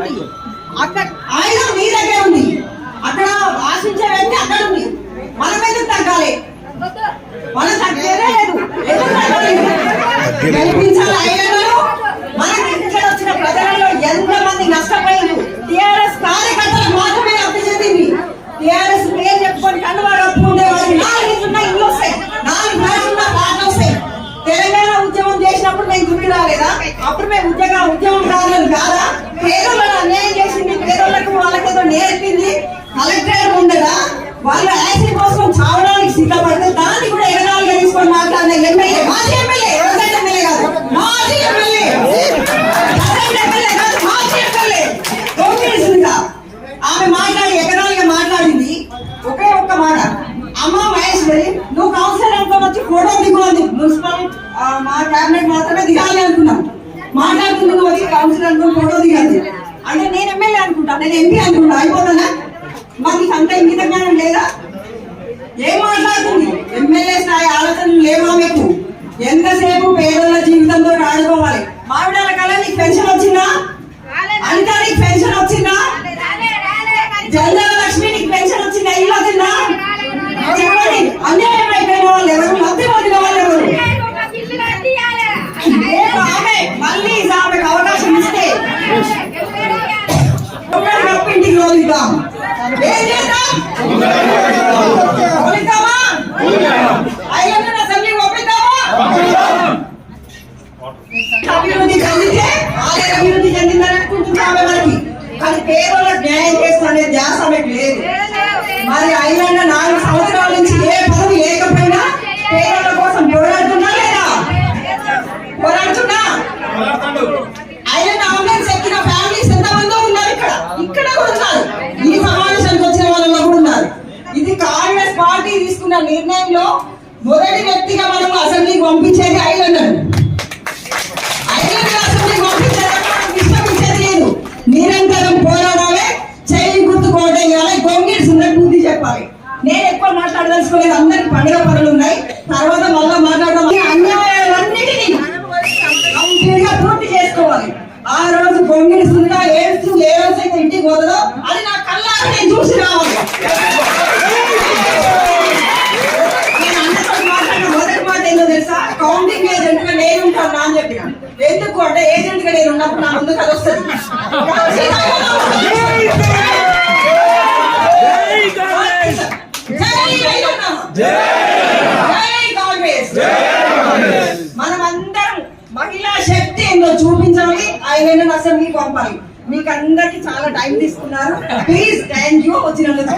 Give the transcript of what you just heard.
ఉంది. అక్కడ ఆయుధం నీ దగ్గర ఉంది. అక్కడ ఆశించే వ్యక్తి అక్కడ ఉంది. మనం ఎందుకు తగ్గాలి? మన తగ్గేదే లేదు. ఎందుకు తగ్గాలి గెలిపించాలి? వచ్చి ఫోటో దిగు అంది మున్సిపల్ మా క్యాబినెట్ మాత్రమే దిగాలి అనుకున్నాం. మాట్లాడుతున్న నువ్వు వచ్చి కౌన్సిలర్ ఫోటో దిగాలి అంటే నేను ఎమ్మెల్యే అనుకుంటా నేను ఎంపీ అనుకుంటా. అయిపోతానా మరి నీకు అంత ఇంగిత జ్ఞానం లేదా? ఏం మాట్లాడుతుంది? ఎమ్మెల్యే స్థాయి ఆలోచనలు లేవా మీకు? ఎంతసేపు పేదల జీవితంతో ఆడుకోవాలి? మామిడాల కళ నీకు పెన్షన్ వచ్చిందా? అనిత నీకు పెన్షన్ వచ్చిందా? జనరల ఇంటికి తీసుకున్న నిర్ణయంలో మొదటి వ్యక్తిగా మనం అసెంబ్లీకి పంపించేది ఐలన్నను ఐలన్న అసెంబ్లీకి పంపించేదాకా మనం లేదు. నిరంతరం పోరాడాలి. చేయి గుర్తు కోటేయాలి. గొంగిడ్స్ ఉన్నట్టు పూర్తి చెప్పాలి. నేను ఎక్కువ మాట్లాడదలుచుకోలేదు. అందరికి పండుగ పనులు ఉన్నాయి. తర్వాత మళ్ళీ మాట్లాడడం అన్యాయాలన్నిటినీ పూర్తి చేసుకోవాలి. ఆ రోజు గొంగిడి సున్నా ఏడుస్తూ ఏ రోజు అయితే ఇంటికి పోతుందో అన్నప్పుడు గా నేను నా ముందుకు అది మనమందరం మహిళా శక్తి ఏందో చూపించాలి. ఆయన అసెంబ్లీ పంపాలి. మీకు అందరికి చాలా టైం తీసుకున్నారు. ప్లీజ్ థ్యాంక్ యూ వచ్చినందుకు